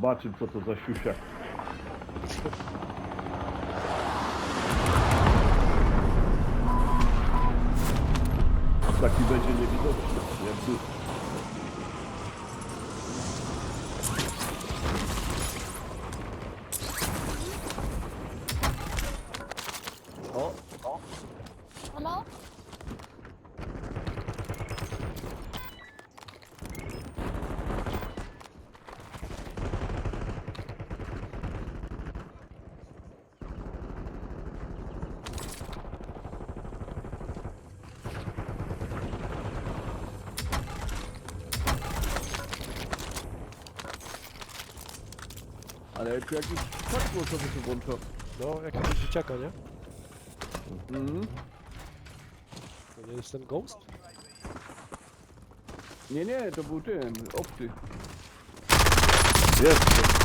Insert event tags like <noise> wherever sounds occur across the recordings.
Zobaczymy co to za siusiak. Taki będzie niewidoczny, jakby O, o, Halo? Ale jak jakiś tak głosowy się włącza. No, jakiegoś dzieciaka, nie? Mhm. To nie jest ten Ghost? Nie, nie, to był ten, obcy. Jest.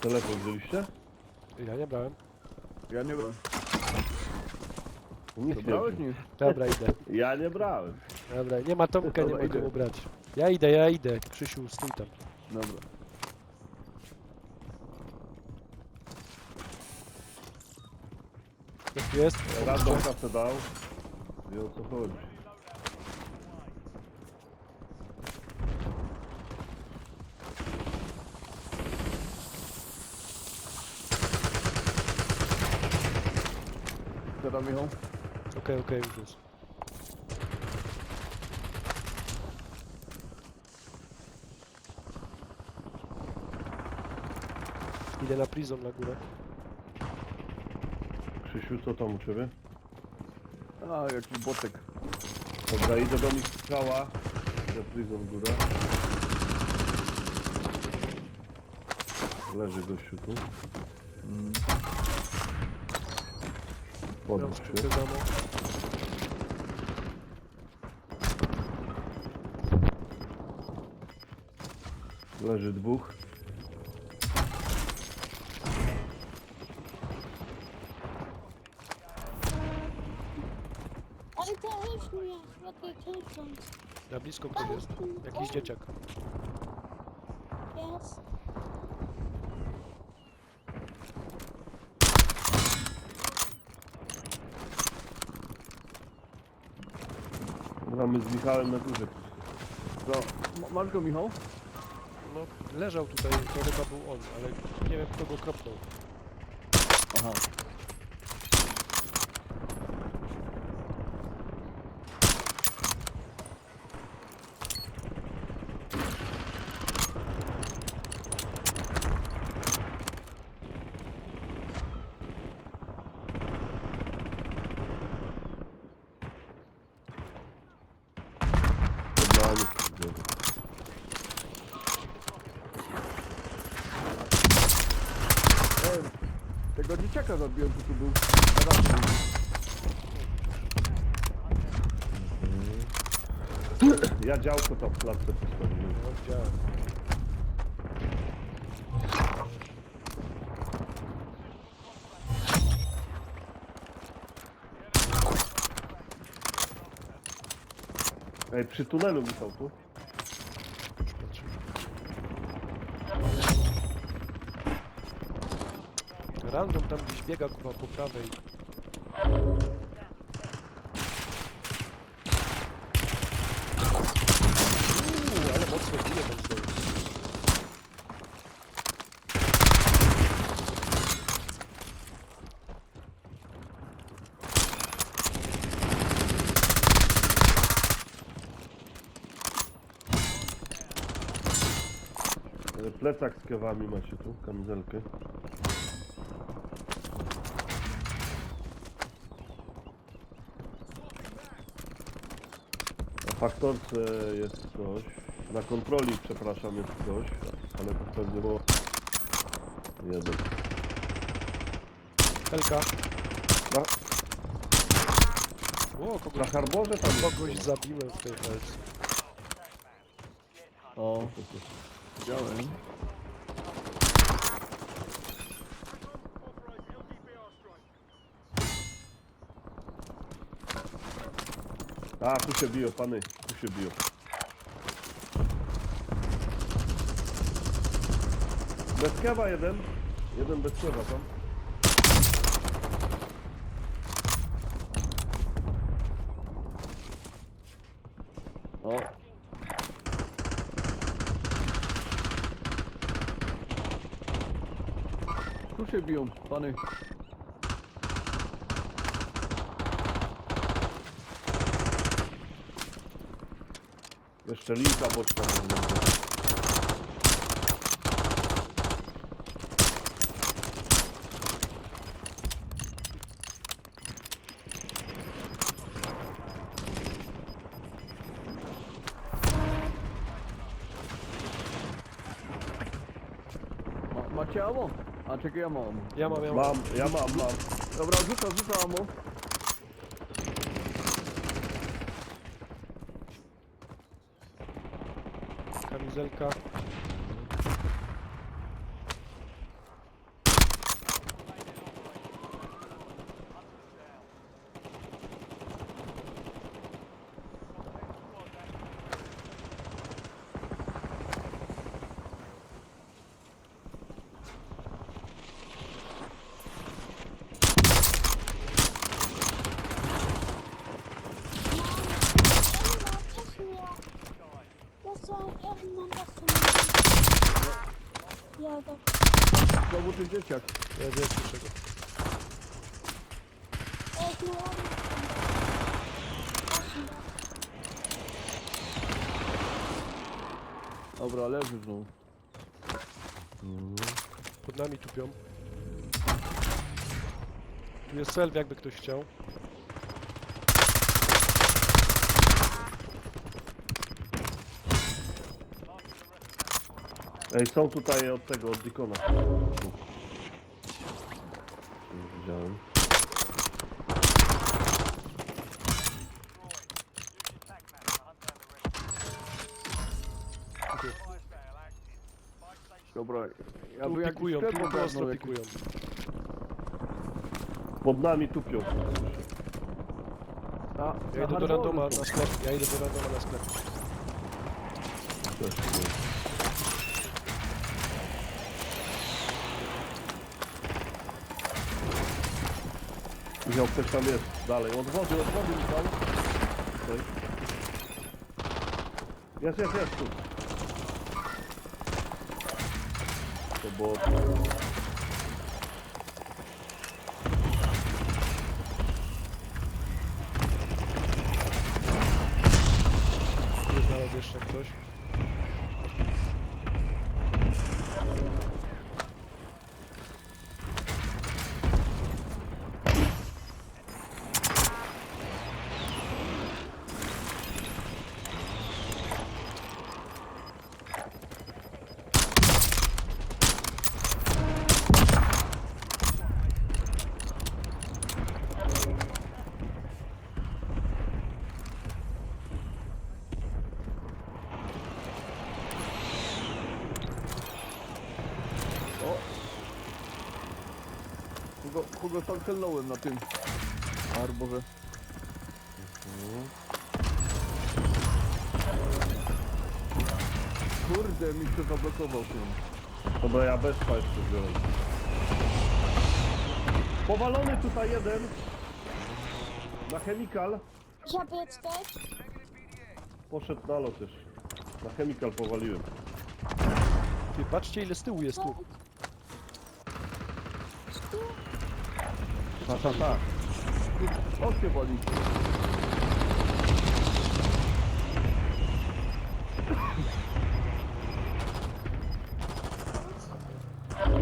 Telefon wzięliście? Ja nie brałem. Ja nie brałem. Nic To brałeś? Nie. Dobra, idę. Ja nie brałem. Dobra, nie ma Tomka, nie Dobra, mogę idę. mu brać. Ja idę, ja idę. Krzysiu, stój tam. Dobra. Tu jest? Random kasę dał. Wie o co chodzi. Co tam Michał? Okej, okej, już jest. Idę na prison na górę. Krzysiu, co tam u ciebie? A, jakiś botek. Dobra, idę do nich strzała. Idę prison górę. Leży gościu tu. Podnieś się. Leży dwóch. Oj, też mnie, jakie ciężko Na blisko ktoś jest. Jakiś dzieciak. jest. Mamy z Michałem na górze. Co? Ma- Masz go, Michał? No, leżał tutaj, to chyba był on, ale nie wiem kto go kropnął. Aha. Pod nami. Ej, tego dzieciaka zabiłem, co tu był. Na dachu był. Ja działko tam w klatce postawiłem. No, widziałem. Ej, przy tunelu Michał tu. Już patrzę. Random tam gdzieś biega kurwa po prawej. Plecak z kewami macie tu, kamizelkę. Na faktorce jest coś. Na kontroli, przepraszam, jest coś, ale to pewnie było... Jeden. Helka. Na, O, na kogoś, harborze tam jest kogoś zabiłem w tej helce. O, Widziałem. A, tu się biją, pany, tu się biją. Bez kawa jeden. Jeden bez kawa tam. Się biją, pany. Jeszcze linka będzie. Ma? A czekaj, ja mam. Ja mam, ja mam. Mam, ja mam, mam. Dobra, rzucam, rzucam amo. Kamizelka. Ten dzieciak. Ja. Ej, no ładnie. Dobra, leży znowu. Pod nami tupią. Tu jest selw, jakby ktoś chciał. Ej, są tutaj od tego, od Dikona. Widziałem. Dobra, ja Tu bym jakiś pikują, sklep tu ogarnął ostro jakiś. pikują. Pod nami tupią. A, Ja idę do randoma na sklep. Ja idę do randoma na sklep. Też, Michał, ktoś tam jest. Dalej, od wody, od wody, Michał. Jest, jest, jest tu. To było... Nie znalazł jeszcze ktoś. Kogo, kogo tam celnąłem na tym arborze. Kurde, mi się zablokował tym. Dobra, ja bezpa jeszcze biorę. Powalony tutaj jeden. Na chemikal. Żabieczkę. Poszedł na lot też. Na chemikal powaliłem. Ty, patrzcie ile z tyłu jest tu. Tak, tak, tak. O się wali.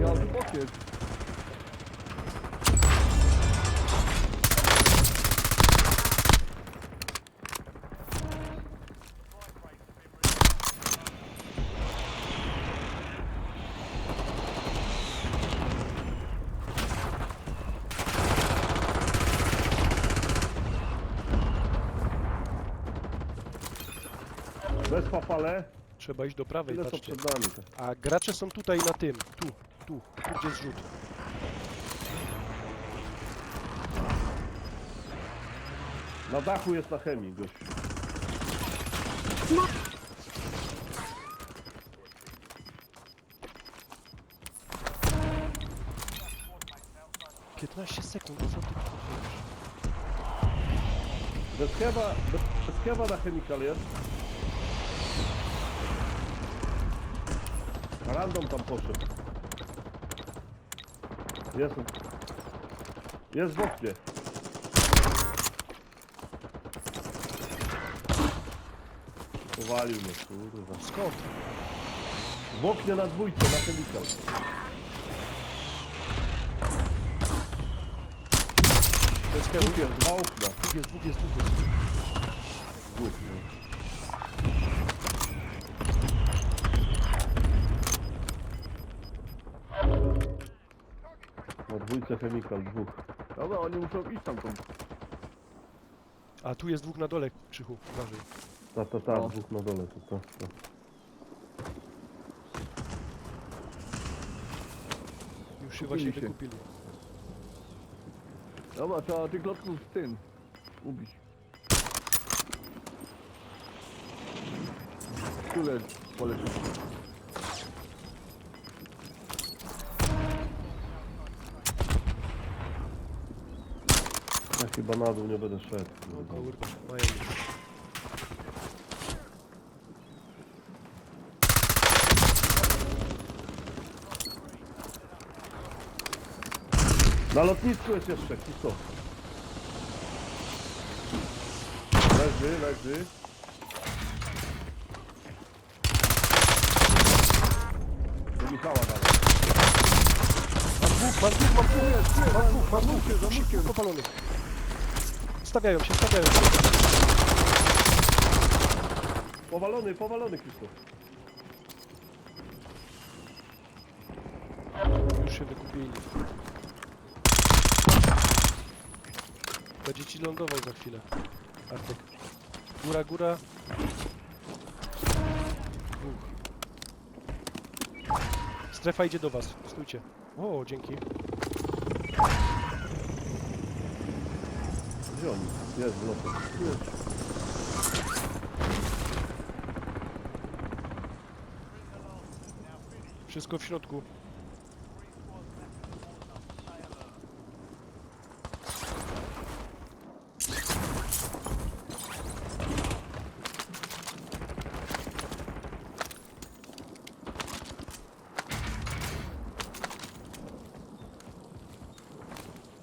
Ja tu bokiem. Bez papale. Trzeba iść do prawej, Tyle co patrzcie. przed nami. A gracze są tutaj na tym. Tu, tu, tu gdzie jest rzut. Na dachu jest na chemii, gościu. 15 sekund, co ty? Bez chyba, bez chyba na chemikal jest. Random tam poszedł. Jest. Jest w oknie. Powalił mnie, kurwa. Skąd? W oknie na dwójce, na chemikal. To jest Dwóch jest, dwa okna. Dwóch jest, dwóch jest, dwóch jest. Dwóch, no. Dwójce chemikal, dwóch. Dobra, oni muszą iść tamtąd. A tu jest dwóch na dole, Krzychu, uważaj. Ta, ta, ta, No. dwóch na dole, to, to, to. Już się Kupili właśnie się. wykupili. Dobra, trzeba tych klocków z tym ubić. Tyle polecił. Chyba na dół nie będę szedł. No kurwa. kurwa, mają. Na lotnisku jest jeszcze, kiso. Leży, leży. Do Michała nawet. Mam dwóch, mam dwóch, mam dwóch, mam dwóch, mam dwóch, Zamówcie, zamówcie. popalonych. Stawiają się, stawiają się. Powalony, powalony Krzysztof. Już się wykupili. Będzie ci lądował za chwilę. Artek. Góra, góra. Dwóch. Strefa idzie do was. Stójcie. O, dzięki. On? Jest w locie. Wszystko w środku.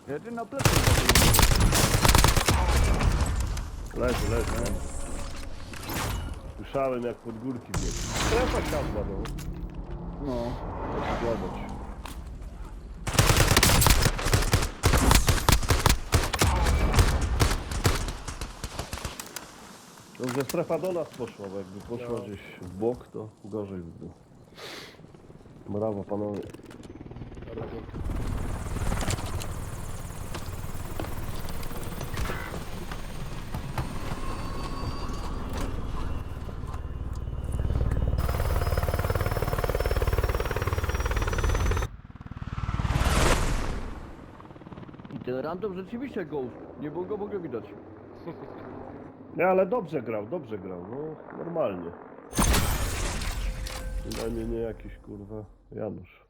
Jeden na plecy. Leży, leży. Słyszałem jak pod górki biegł. Strefa ciasna, no. No. Zobacz. Dobrze, strefa do nas poszła, bo jakby poszła No. gdzieś w bok, to gorzej by było. Brawo panowie. Random rzeczywiście ghost. Nie było go w ogóle widać. <laughs> Nie, ale dobrze grał, dobrze grał, no normalnie. Przynajmniej nie jakiś kurwa Janusz.